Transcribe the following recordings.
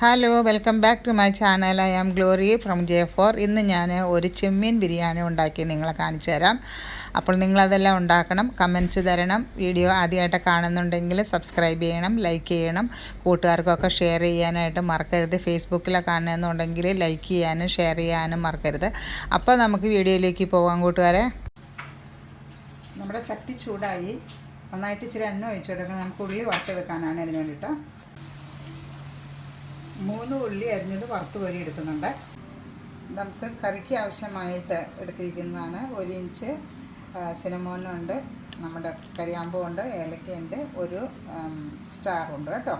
Hello welcome back to my channel I am Glory from J four ഇന്ന് ഞാൻ ഒരു ചെമ്മീൻ ബിരിയാണി ഉണ്ടാക്കി നിങ്ങളെ കാണിച്ചു തരാം. അപ്പോൾ നിങ്ങളതെല്ലാം ഉണ്ടാക്കണം കമൻസ് തരണം വീഡിയോ ആദ്യമായിട്ട് കാണുന്നുണ്ടെങ്കിൽ സബ്സ്ക്രൈബ് ചെയ്യണം ലൈക്ക് ചെയ്യണം. കൂട്ടുകാർക്കൊക്കെ ഷെയർ ചെയ്യാനായിട്ട് മറക്കരുത്. ഫേസ്ബുക്കിലൊക്കെ കാണുന്നുണ്ടെങ്കിൽ ലൈക്ക് ചെയ്യാനും ഷെയർ ചെയ്യാനും മറക്കരുത്. അപ്പോൾ നമുക്ക് വീഡിയോയിലേക്ക് പോകാം കൂട്ടുകാരെ. നമ്മുടെ ചട്ടി ചൂടായി. നന്നായിട്ട് ഇച്ചിരി എണ്ണ ഒഴിച്ചു കൊടുക്കണം. നമുക്ക് ഉള്ളി വറുത്തെടുക്കാനാണ് ഇതിന് വേണ്ടിയിട്ട്. മൂന്ന് ഉള്ളി അരിഞ്ഞത് വറുത്ത് കോരി എടുക്കുന്നുണ്ട്. നമുക്ക് കറിക്ക് ആവശ്യമായിട്ട് എടുത്തിരിക്കുന്നതാണ്. ഒരു ഇഞ്ച് സിനമോനുണ്ട് നമ്മുടെ കരിയാമ്പുണ്ട് ഏലക്കയുണ്ട് ഒരു സ്റ്റാറുണ്ട് കേട്ടോ.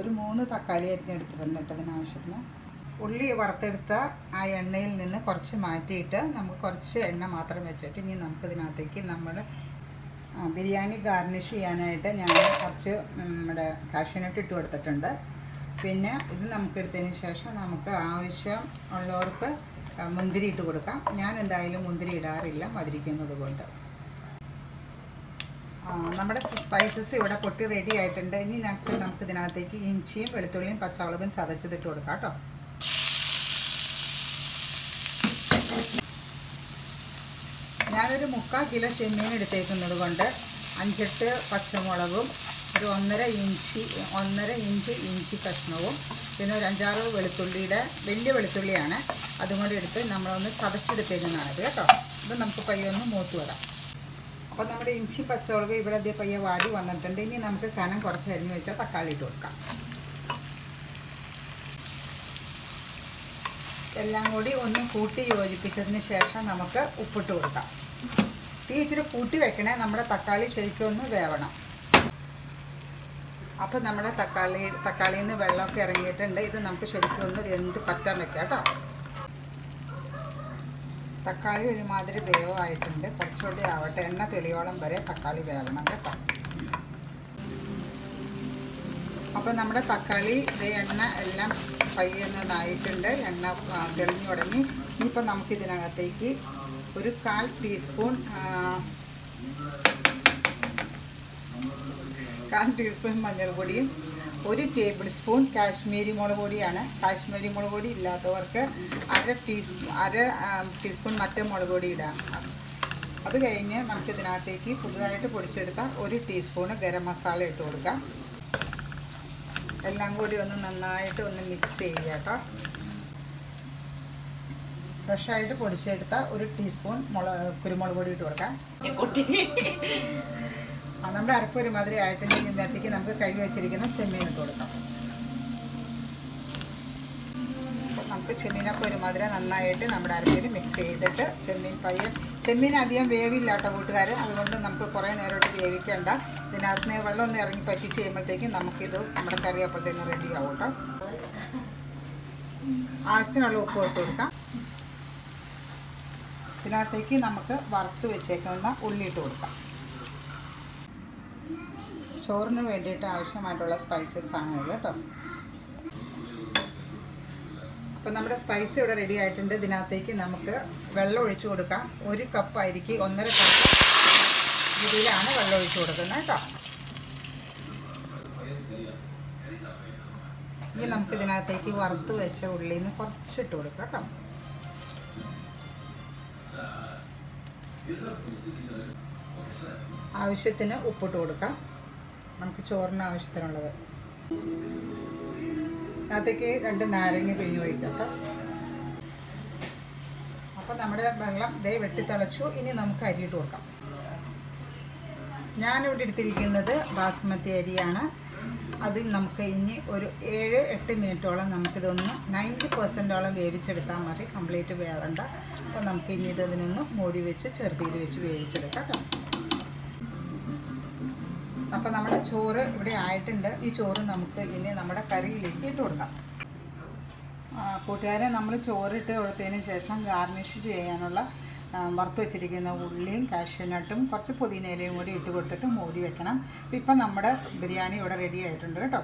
ഒരു മൂന്ന് തക്കാളി അരിഞ്ഞെടുത്തിട്ടുണ്ട് കേട്ടോ ഇതിനാവശ്യത്തിന്. ഉള്ളി വറുത്തെടുത്ത ആ എണ്ണയിൽ നിന്ന് കുറച്ച് മാറ്റിയിട്ട് നമുക്ക് കുറച്ച് എണ്ണ മാത്രം വെച്ചിട്ട് ഇനി നമുക്കിതിനകത്തേക്ക് നമ്മൾ ബിരിയാണി ഗാർണിഷ് ചെയ്യാനായിട്ട് ഞാൻ കുറച്ച് നമ്മുടെ കാഷ്യനട്ട് ഇട്ട് കൊടുത്തിട്ടുണ്ട്. പിന്നെ ഇത് നമുക്ക് എടുത്തതിന് ശേഷം നമുക്ക് ആവശ്യം ഉള്ളവർക്ക് മുന്തിരി ഇട്ട് കൊടുക്കാം. ഞാൻ എന്തായാലും മുന്തിരി ഇടാറില്ല മധുരിക്കുന്നത് കൊണ്ട്. നമ്മുടെ സ്പൈസസ് ഇവിടെ പൊട്ടി റെഡി ആയിട്ടുണ്ട്. ഇനി നമുക്ക് നമുക്ക് ഇതിനകത്തേക്ക് ഇഞ്ചിയും വെളുത്തുള്ളിയും പച്ചമുളകും ചതച്ചതിട്ട് കൊടുക്കാം കേട്ടോ. ഞാനൊരു മുക്കാൽ കിലോ ചെമ്മീൻ എടുത്തേക്കുന്നത് കൊണ്ട് അഞ്ചെട്ട് പച്ചമുളകും ഒരു ഒന്നര ഇഞ്ചി ഒന്നര ഇഞ്ച് ഇഞ്ചി കഷ്ണവും പിന്നെ ഒരു അഞ്ചാറ് വെളുത്തുള്ളിയുടെ വലിയ വെളുത്തുള്ളിയാണ്. അതും കൂടി എടുത്ത് നമ്മളൊന്ന് ചതച്ചെടുത്തേക്കുന്നതാണ് അത് കേട്ടോ. ഇത് നമുക്ക് പയ്യെ ഒന്ന് മൂത്ത് വരാം. അപ്പോൾ നമ്മുടെ ഇഞ്ചി പച്ചമുളക് ഇവിടെ അതേ പയ്യെ വാടി വന്നിട്ടുണ്ട്. ഇനി നമുക്ക് കനം കുറച്ച് അരിഞ്ഞ് വെച്ചാൽ തക്കാളി ഇട്ട് കൊടുക്കാം. എല്ലാം കൂടി ഒന്ന് കൂട്ടി യോജിപ്പിച്ചതിന് ശേഷം നമുക്ക് ഉപ്പിട്ട് കൊടുക്കാം. തീ ഇച്ചിരി കൂട്ടി വെക്കണേ. നമ്മുടെ തക്കാളി ശരിക്കും ഒന്ന് വേവണം. അപ്പോൾ നമ്മുടെ തക്കാളി തക്കാളിയിൽ നിന്ന് വെള്ളമൊക്കെ ഇറങ്ങിയിട്ടുണ്ട്. ഇത് നമുക്ക് ശരിക്കും ഒന്ന് വെന്ത് പറ്റാൻ വെക്കാം കേട്ടോ. തക്കാളി ഒരുമാതിരി വേവായിട്ടുണ്ട്. കുറച്ചുകൂടി ആവട്ടെ. എണ്ണ തെളിയോളം വരെ തക്കാളി വേവണം കേട്ടോ. അപ്പോൾ നമ്മുടെ തക്കാളി ഇത് എണ്ണ എല്ലാം പയ്യുന്നതായിട്ടുണ്ട് എണ്ണ തെളിഞ്ഞു തുടങ്ങി. ഇനിയിപ്പോൾ നമുക്കിതിനകത്തേക്ക് ഒരു കാൽ ടീസ്പൂൺ കാൽ ടീസ്പൂൺ മഞ്ഞൾപ്പൊടിയും ഒരു ടേബിൾ സ്പൂൺ കാശ്മീരി മുളക് പൊടിയാണ്. കാശ്മീരി മുളക് പൊടി ഇല്ലാത്തവർക്ക് അര ടീസ്പൂൺ അര ടീസ്പൂൺ മറ്റേ മുളക് പൊടി ഇടാം. അത് കഴിഞ്ഞ് നമുക്കിതിനകത്തേക്ക് പുതുതായിട്ട് പൊടിച്ചെടുത്ത ഒരു ടീസ്പൂണ് ഗരം മസാല ഇട്ട് കൊടുക്കാം. എല്ലാം കൂടി ഒന്ന് നന്നായിട്ട് ഒന്ന് മിക്സ് ചെയ്യുക കേട്ടോ. ഫ്രഷായിട്ട് പൊടിച്ചെടുത്ത ഒരു ടീസ്പൂൺ മുളക് കുരുമുളക് പൊടി ഇട്ട് കൊടുക്കാം. നമ്മുടെ അരപ്പ് ഒരുമാതിരി ആയിട്ടുണ്ടെങ്കിൽ ഇതിനകത്തേക്ക് നമുക്ക് കഴുകി വെച്ചിരിക്കുന്ന ചെമ്മീൻ ഇട്ട് കൊടുക്കാം. നമുക്ക് ചെമ്മീനൊക്കെ ഒരുമാതിരി നന്നായിട്ട് നമ്മുടെ അരപ്പിൽ മിക്സ് ചെയ്തിട്ട് ചെമ്മീൻ പയ്യെ ചെമ്മീൻ അധികം വേവില്ല കേട്ടോ കൂട്ടുകാർ അതുകൊണ്ട് നമുക്ക് കുറേ നേരമായിട്ട് വേവിക്കേണ്ട. ഇതിനകത്ത് നിന്ന് വെള്ളം ഒന്ന് ഇറങ്ങി പറ്റിച്ച് ചെയ്യുമ്പോഴത്തേക്കും നമുക്കിത് നമ്മുടെ കറി അപ്പോഴത്തേക്കും റെഡി ആവും കേട്ടോ. ആവശ്യത്തിനുള്ള ഉപ്പ് ഇട്ട് കൊടുക്കാം. ഇതിനകത്തേക്ക് നമുക്ക് വറുത്ത് വെച്ചേക്കുന്ന ഉള്ളി ഇട്ട് കൊടുക്കാം. ചോറിന് വേണ്ടിയിട്ട് ആവശ്യമായിട്ടുള്ള സ്പൈസസ് ആണ് കേട്ടോ. അപ്പോൾ നമ്മുടെ സ്പൈസ് ഇവിടെ റെഡി ആയിട്ടുണ്ട്. ഇതിനകത്തേക്ക് നമുക്ക് വെള്ളം ഒഴിച്ചു കൊടുക്കാം. ഒരു കപ്പ് അരിക്ക് കപ്പ് രീതിയിലാണ് വെള്ളം ഒഴിച്ചു കൊടുക്കുന്നത് കേട്ടോ. ഇനി നമുക്ക് ഇതിനകത്തേക്ക് വറുത്ത് വെച്ച ഉള്ളിന്ന് കുറച്ചിട്ട് കൊടുക്കാം കേട്ടോ. ആവശ്യത്തിന് ഉപ്പിട്ട് കൊടുക്കാം. നമുക്ക് ചോറിന് ആവശ്യത്തിനുള്ളത്. അതിനകത്തേക്ക് രണ്ട് നാരങ്ങ പിഴിഞ്ഞ് ഒഴിക്കാം കേട്ടോ അപ്പോൾ നമ്മുടെ വെള്ളം ദേ വെട്ടിത്തിളച്ചു. ഇനി നമുക്ക് അരിയിട്ട് കൊടുക്കാം. ഞാനിവിടെ എടുത്തിരിക്കുന്നത് ബാസ്മതി അരിയാണ്. അതിൽ നമുക്ക് ഇനി ഒരു ഏഴ് എട്ട് മിനിറ്റോളം നമുക്കിതൊന്ന് നയന്റി പെർസെന്റോളം വേവിച്ചെടുത്താൽ മതി. കംപ്ലീറ്റ് വേവണ്ട. അപ്പോൾ നമുക്ക് ഇനി ഇതിനൊന്ന് മൂടി വെച്ച് ചെറുതീയിൽ വെച്ച് വേവിച്ചെടുക്കാം അപ്പോൾ നമ്മുടെ ചോറ് ഇവിടെ ആയിട്ടുണ്ട്. ഈ ചോറ് നമുക്ക് ഇനി നമ്മുടെ കറിയിലേക്ക് ഇട്ട് കൊടുക്കാം. കൂട്ടുകാരെ നമ്മൾ ചോറിട്ട് കൊടുത്തതിന് ശേഷം ഗാർണിഷ് ചെയ്യാനുള്ള വറുത്ത് വെച്ചിരിക്കുന്ന ഉള്ളിയും കാഷ്യൂനട്ടും കുറച്ച് പുതിനയിലയും കൂടി ഇട്ട് കൊടുത്തിട്ട് മൂടി വെക്കണം. ഇപ്പം നമ്മുടെ ബിരിയാണി ഇവിടെ റെഡി ആയിട്ടുണ്ട് കേട്ടോ.